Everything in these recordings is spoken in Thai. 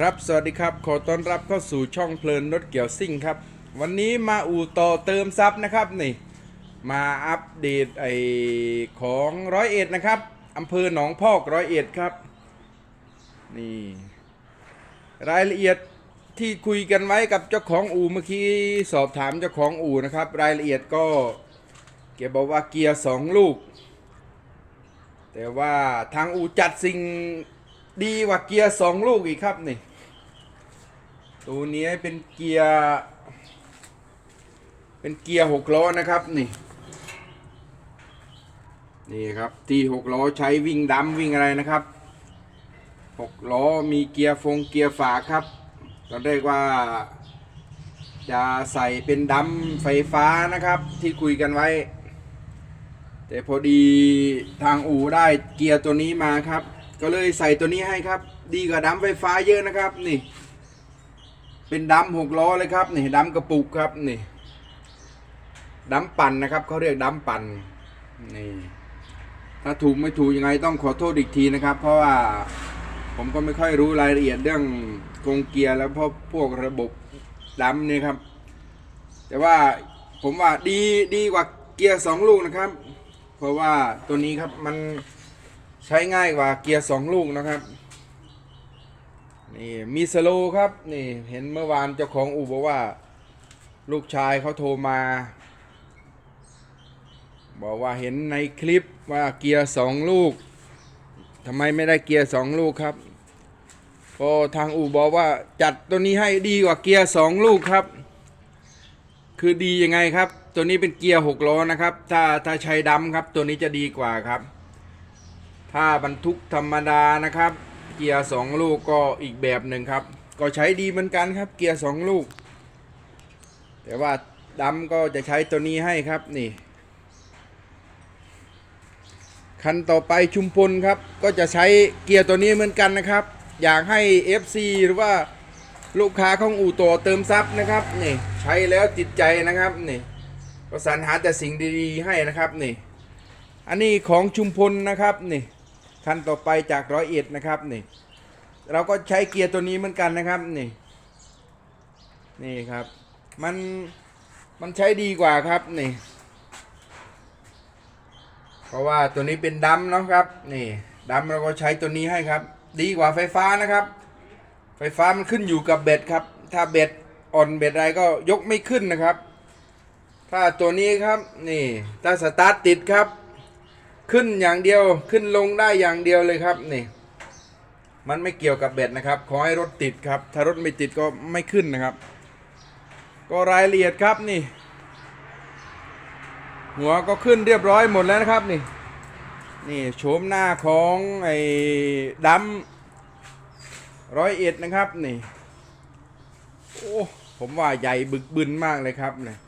ครับสวัสดีครับ ขอต้อนรับเข้าสู่ช่องเพลินรถเกี่ยวซิ่งครับ วันนี้มาอู่ต่อเติมซับนะครับนี่ มาอัปเดตไอของร้อยเอ็ดนะครับอำเภอหนองพอกร้อยเอ็ดครับ นี่ รายละเอียดที่คุยกันไว้กับเจ้าของอู่เมื่อกี้สอบถามเจ้าของอู่นะครับ รายละเอียดก็เกี่ยวบอกว่าเกียร์สองลูก แต่ว่าทางอู่จัดสิ่ง ดีกว่าเกียร์สองลูกอีกครับนี่ ตัวนี้เป็นเกียร์ เป็นเกียร์หกล้อนะครับนี่ นี่ครับที่หกล้อใช้วิ่งดำวิ่งอะไรนะครับหกล้อมีเกียร์ฟงเกียร์ฝาครับตอนแรกว่าจะใส่เป็นดำไฟฟ้านะครับ ที่คุยกันไว้ แต่พอดีทางอู่ได้เกียร์ตัวนี้มาครับ ก็เลยใส่ตัวนี้ให้ครับ ดีกว่าดำไฟฟ้าเยอะนะครับ นี่ เป็นดำหกล้อเลยครับนี่ดำกระปุกครับนี่ดำปั่นนะครับเขาเรียกดำปั่นนี่ถ้าถูกไม่ถูกยังไงต้องขอโทษอีกทีนะครับ เพราะว่าผมก็ไม่ค่อยรู้รายละเอียดเรื่องกงเกียร์แล้วเพราะพวกระบบดำนี่ยครับ แต่ว่าผมว่าดีดีกว่าเกียร์สองลูกนะครับ เพราะว่าตัวนี้ครับมัน ใช้ง่ายกว่าเกียร์สองลูกนะครับนี่มีสโลครับนี่เห็นเมื่อวานเจ้าของอู่บอกว่า ลูกชายเขาโทรมา บอกว่าเห็นในคลิปว่าเกียร์สองลูกทำไมไม่ได้เกียร์สองลูกครับก็ทางอู่บอกว่าจัดตัวนี้ให้ดีกว่าเกียร์สองลูกครับ คือดียังไงครับ ตัวนี้เป็นเกียร์หกล้อนะครับ ถ้าถ้าใช้ดำครับ ตัวนี้จะดีกว่าครับ ถ้าบรรทุกธรรมดานะครับ เกียร์สองลูกก็อีกแบบหนึ่งครับ ก็ใช้ดีเหมือนกันครับ เกียร์สองลูก แต่ว่าดำก็จะใช้ตัวนี้ให้ครับนี่คันต่อไปชุมพลครับ ก็จะใช้เกียร์ตัวนี้เหมือนกันนะครับ อยากให้ FC หรือว่าลูกค้าของอู่โตเติมซับนะครับนี่ใช้แล้วติดใจนะครับนี่ก็สรรหาแต่สิ่งดีๆให้นะครับนี่ อันนี้ของชุมพลนะครับนี่ คันต่อไปจากร้อยเอ็ดนะครับนี่เราก็ใช้เกียร์ตัวนี้เหมือนกันนะครับนี่นี่ครับมันมันใช้ดีกว่าครับนี่ เพราะว่าตัวนี้เป็นดำเนาะครับ นี่ดำเราก็ใช้ตัวนี้ให้ครับ ดีกว่าไฟฟ้านะครับ ไฟฟ้ามันขึ้นอยู่กับเบ็ดครับ ถ้าเบ็ดอ่อนเบ็ดอะไรก็ยกไม่ขึ้นนะครับ ถ้าตัวนี้ครับนี่ถ้าสตาร์ทติดครับ ขึ้นอย่างเดียวขึ้นลงได้อย่างเดียวเลยครับนี่มันไม่เกี่ยวกับเบ็ดนะครับ ขอให้รถติดครับ ถ้ารถไม่ติดก็ไม่ขึ้นนะครับ ก็รายละเอียดครับนี่ หัวก็ขึ้นเรียบร้อยหมดแล้วนะครับนี่ นี่โฉมหน้าของไอ้ดำร้อยเอ็ดนะครับนี่ โอ้ผมว่าใหญ่บึกบึนมากเลยครับเนี่ย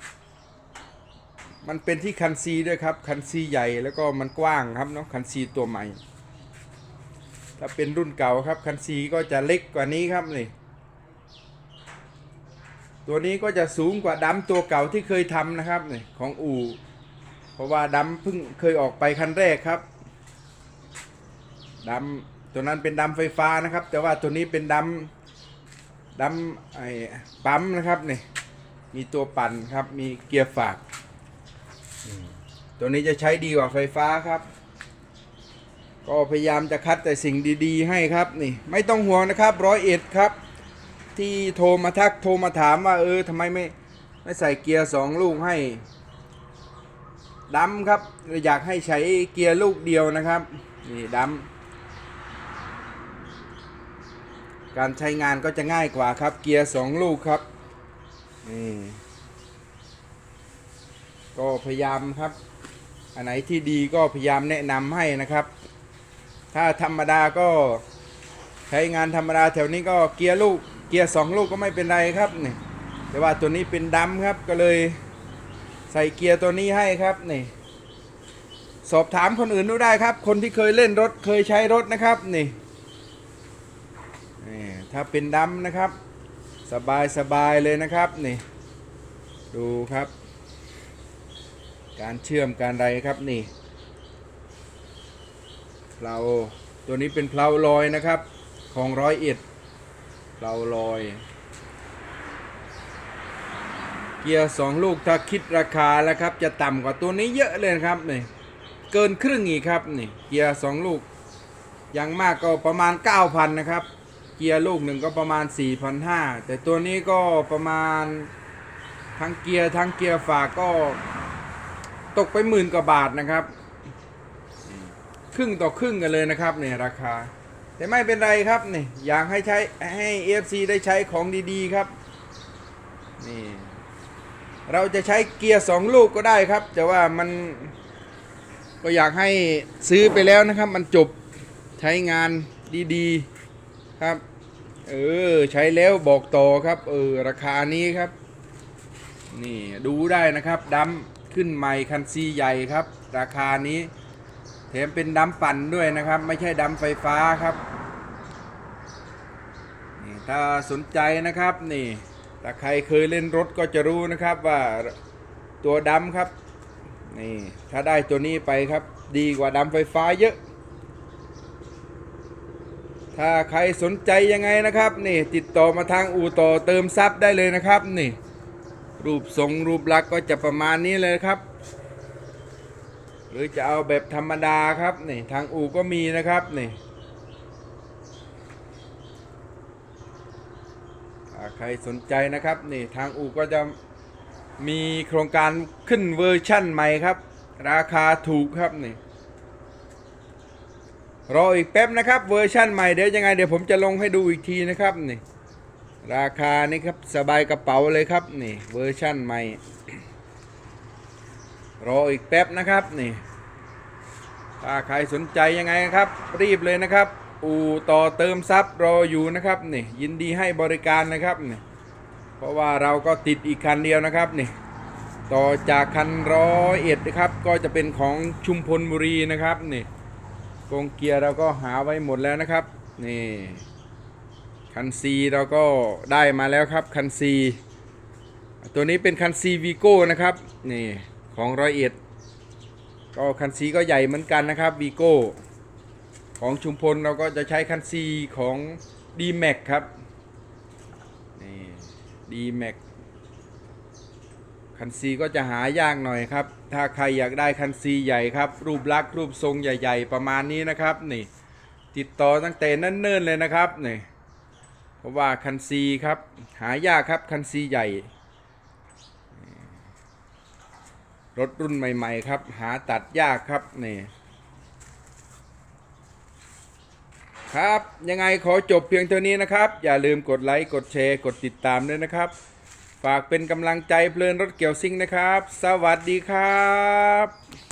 มันเป็นที่คันซีด้วยครับ คันซีใหญ่แล้วก็มันกว้างครับเนาะคันซีตัวใหม่ ถ้าเป็นรุ่นเก่าครับ คันซีก็จะเล็กกว่านี้ครับนี่ตัวนี้ก็จะสูงกว่าดำตัวเก่าที่เคยทำนะครับนี่ของอู่เพราะว่าดำเพิ่งเคยออกไปคันแรกครับดำตัวนั้นเป็นดำไฟฟ้านะครับ แต่ว่าตัวนี้เป็นดำดำไอ้ปั๊มนะครับนี่มีตัวปั่นครับมีเกียร์ฝาก ตัวนี้จะใช้ดีกว่าไฟฟ้าครับ ก็พยายามจะคัดแต่สิ่งดีๆ ให้ครับนี่ ไม่ต้องห่วงนะครับร้อยเอ็ดครับ ที่โทรมาทักโทรมาถามว่า เออทำไมไม่ไม่ใส่เกียร์สองลูกให้ดำครับอยากให้ใช้เกียร์ลูกเดียวนะครับนี่ดำการใช้งานก็จะง่ายกว่าครับ เกียร์สองลูกครับนี่ ก็พยายามครับ อันไหนที่ดีก็พยายามแนะนำให้นะครับ ถ้าธรรมดาก็ใช้งานธรรมดาแถวนี้ก็เกียร์ลูกเกียร์สองลูกก็ไม่เป็นไรครับนี่แต่ว่าตัวนี้เป็นดำครับก็เลยใส่เกียร์ตัวนี้ให้ครับนี่สอบถามคนอื่นดูได้ครับ คนที่เคยเล่นรถเคยใช้รถนะครับนี่นี่ถ้าเป็นดำนะครับ สบายสบายเลยนะครับนี่ดูครับ การเชื่อมการอะไรครับนี่เพลาตัวนี้เป็นเพลาลอยนะครับ ของร้อยเอ็ดเราลอย เกียร์สองลูกถ้าคิดราคาแล้วครับ จะต่ำกว่าตัวนี้เยอะเลยครับนี่เกินครึ่งอีกครับนี่เกียร์สองลูกอย่างมากก็ประมาณ 9,000 นะครับ เกียร์ลูกหนึ่งก็ประมาณ 4,500 แต่ตัวนี้ก็ประมาณทั้งเกียร์ทั้งเกียร์ฝากก็ ตกไปหมื่นกว่าบาทนะครับ ครึ่งต่อครึ่งกันเลยนะครับเนี่ยราคา แต่ไม่เป็นไรครับนี่อยากให้ใช้ให้ FC ได้ใช้ของดีๆครับนี่เราจะใช้เกียร์สองลูกก็ได้ครับ แต่ว่ามันก็อยากให้ซื้อไปแล้วนะครับ มันจบใช้งานดีๆครับ เออใช้แล้วบอกต่อครับ เออราคานี้ครับ นี่ดูได้นะครับดำ ขึ้นใหม่คันซีใหญ่ครับ ราคานี้แถมเป็นดำปั่นด้วยนะครับ ไม่ใช่ดำไฟฟ้าครับนี่ถ้าสนใจนะครับนี่ถ้าใครเคยเล่นรถก็จะรู้นะครับว่าตัวดำครับนี่ถ้าได้ตัวนี้ไปครับ ดีกว่าดำไฟฟ้าเยอะ ถ้าใครสนใจยังไงนะครับ นี่ติดต่อมาทางอู่ต่อเติมซับได้เลยนะครับนี่ รูปทรงรูปลักษณ์ก็จะประมาณนี้เลยครับ หรือจะเอาแบบธรรมดาครับนี่ทางอู่ก็มีนะครับนี่ใครสนใจนะครับนี่ทางอู่ก็จะมีโครงการขึ้นเวอร์ชั่นใหม่ครับ ราคาถูกครับนี่รออีกแป๊บนะครับเวอร์ชั่นใหม่เดี๋ยวยังไงเดี๋ยวผมจะลงให้ดูอีกทีนะครับนี่ ราคานี่ครับสบายกระเป๋าเลยครับนี่เวอร์ชั่นใหม่ รออีกแป๊บนะครับนี่ ถ้าใครสนใจยังไงครับ รีบเลยนะครับ อู่ต่อเติมซับรออยู่นะครับนี่ยินดีให้บริการนะครับนี่เพราะว่าเราก็ติดอีกคันเดียวนะครับนี่ต่อจากคันร้อยเอ็ดนะครับ ก็จะเป็นของชุมพลบุรีนะครับนี่กงเกียร์เราก็หาไว้หมดแล้วนะครับ นี่ คันซีเราก็ได้มาแล้วครับคันซีตัวนี้เป็นคันซีวีโก้นะครับนี่ของร้อยเอ็ดก็คันซีก็ใหญ่เหมือนกันนะครับวีโก้ของชุมพลเราก็จะใช้คันซีของ d m a x ครับนี่ d m a x คันซีก็จะหายากหน่อยครับ ถ้าใครอยากได้คันซีใหญ่ครับ รูปลักษณ์รูปทรงใหญ่ ๆ ประมาณนี้นะครับนี่ติดต่อตั้งแต่นั่นเนิ่นเลยนะครับนี่ ราะว่าคันซีครับ หายากครับคันซีใหญ่ รถรุ่นใหม่ ๆ ครับ หาตัดยากครับนี่ครับ ยังไงขอจบเพียงเท่านี้นะครับ อย่าลืมกดไลค์กดแชร์กดติดตามด้วยนะครับ ฝากเป็นกำลังใจเพลินรถเกี่ยวซิ่งนะครับ สวัสดีครับ